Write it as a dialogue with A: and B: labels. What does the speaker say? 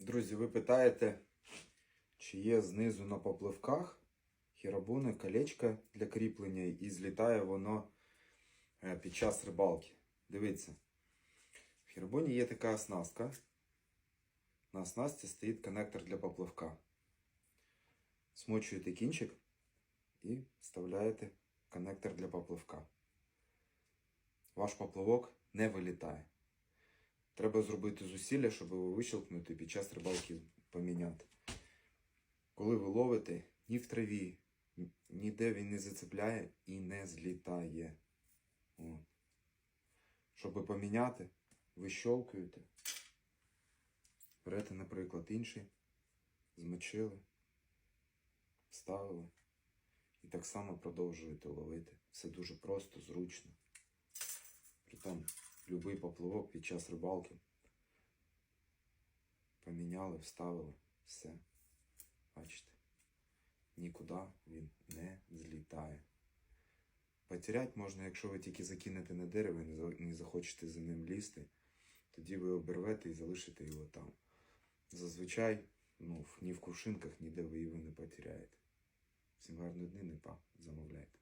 A: Друзі, ви питаєте, чи є знизу на попливках хірабуни, колечко для кріплення і злітає воно е, під час рибалки. Дивіться, в хірабуні є така оснастка. На оснастці стоїть коннектор для попливка. Смочуєте кінчик і вставляєте коннектор для попливка. Ваш попливок не вилітає. Треба зробити зусилля, щоб його вищелкнути під час рибалки поміняти. Коли ви ловите, ні в траві, ніде він не зацепляє і не злітає. От. Щоб поміняти, ви щелкаєте. Берете, наприклад, інший, змочили, вставили. І так само продовжуєте ловити. Все дуже просто, зручно. Притом любий поплавок під час рибалки. Поміняли, вставили, все. Бачите, нікуди він не злітає. Потерять можна, якщо ви тільки закинете на дерево і не захочете за ним лізти, тоді ви обервете і залишите його там. Зазвичай, ну, ні в кувшинках, ніде ви його не потеряєте. Всім гарної дни, не па, замовляйте.